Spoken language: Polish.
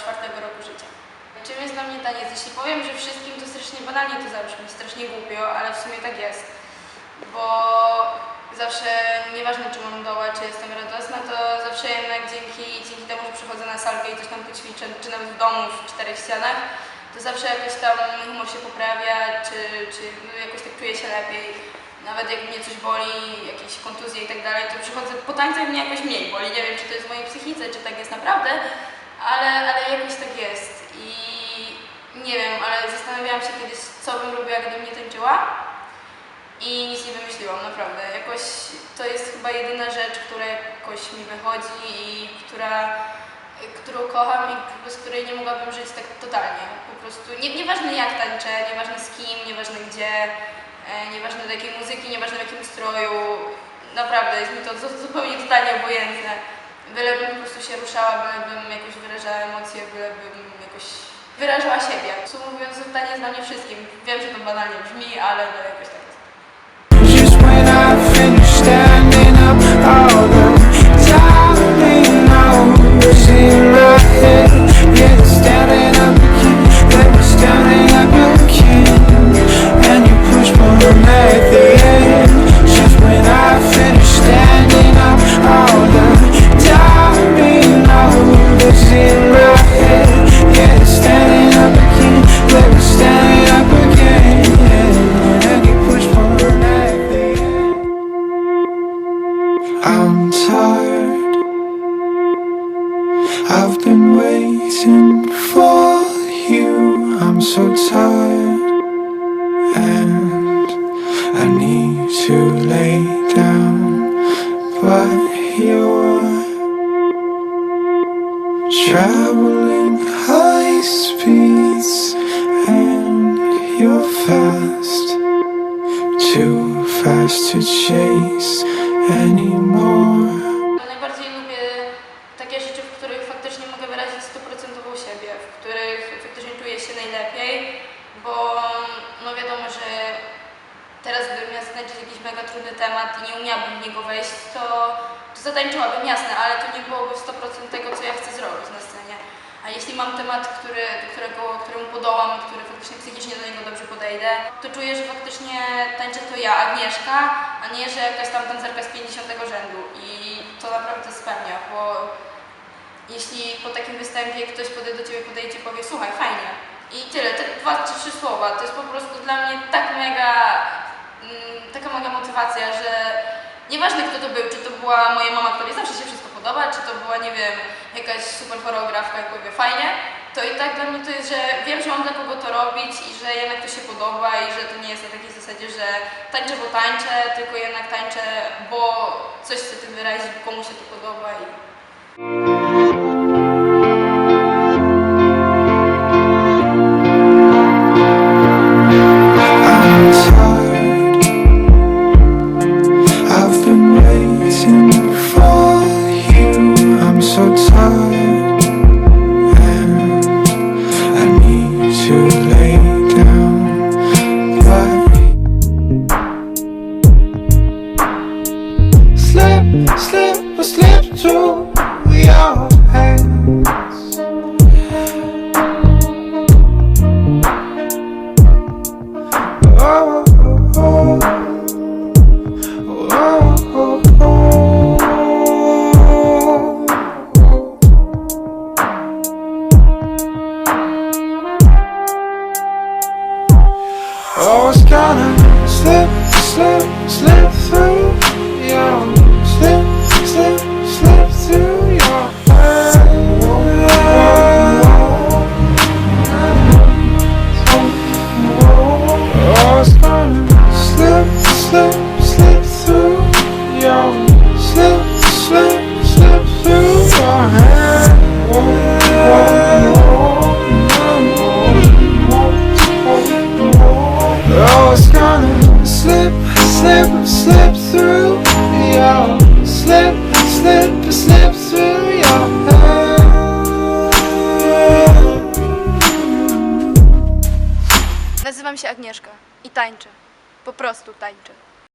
czwartego roku życia. Czym jest dla mnie taniec? Jeśli powiem, że wszystkim, to strasznie banalnie to zabrzmi, strasznie głupio, ale w sumie tak jest. Bo zawsze, nieważne czy mam doła, czy jestem radosna, to zawsze jednak dzięki, dzięki temu, że przychodzę na salkę i coś tam poćwiczę, czy nawet w domu, w czterech ścianach, to zawsze jakoś tam humor się poprawia, czy, czy no jakoś tak czuję się lepiej. Nawet jak mnie coś boli, jakieś kontuzje i tak dalej, to przychodzę po tańcach mnie jakoś mniej boli. Nie wiem, czy to jest w mojej psychice, czy tak jest naprawdę, ale, ale jakoś tak jest. I nie wiem, ale zastanawiałam się kiedyś, co bym robiła, gdybym nie tańczyła. I nic nie wymyśliłam, naprawdę. Jakoś to jest chyba jedyna rzecz, która jakoś mi wychodzi i która, którą kocham i bez której nie mogłabym żyć tak totalnie. Po prostu, nie, nieważne jak tańczę, nieważne z kim, nieważne gdzie, e, nieważne do jakiej muzyki, nieważne w jakim stroju. Naprawdę, jest mi to zu- zupełnie totalnie obojętne. Bylebym po prostu się ruszała, bylebym jakoś wyrażała emocje, bylebym jakoś wyrażała siebie. Podsumowując, taniec dla mnie wszystkim. Wiem, że to banalnie brzmi, ale no jakoś tak jest. Waiting for you. I'm so tired. And I need to lay down. But you're traveling high speeds. And you're fast. Too fast to chase anymore. Zatańczyć jakiś mega trudny temat i nie umiałabym w niego wejść, to, to zatańczyłabym, jasne, ale to nie byłoby 100% tego, co ja chcę zrobić na scenie. A jeśli mam temat, który, którego, któremu podołam, który faktycznie psychicznie do niego dobrze podejdę, to czuję, że faktycznie tańczę to ja, Agnieszka, a nie, że jakaś tam tancerka z 50 rzędu. I to naprawdę spełnia, bo jeśli po takim występie ktoś podejdzie do Ciebie, podejdzie i powie, słuchaj, fajnie. I tyle, te dwa czy trzy słowa, to jest po prostu dla mnie tak mega, taka mega motywacja, że nieważne kto to był, czy to była moja mama, której zawsze się wszystko podoba, czy to była, nie wiem, jakaś super choreografka i powie, fajnie, to i tak dla mnie to jest, że wiem, że mam dla kogo to robić i że jednak to się podoba i że to nie jest na takiej zasadzie, że tańczę, bo tańczę, tylko jednak tańczę, bo coś chcę tym wyrazić, bo komuś się to podoba i slip, slip through your hands. Nazywam się Agnieszka i tańczę. Po prostu tańczę.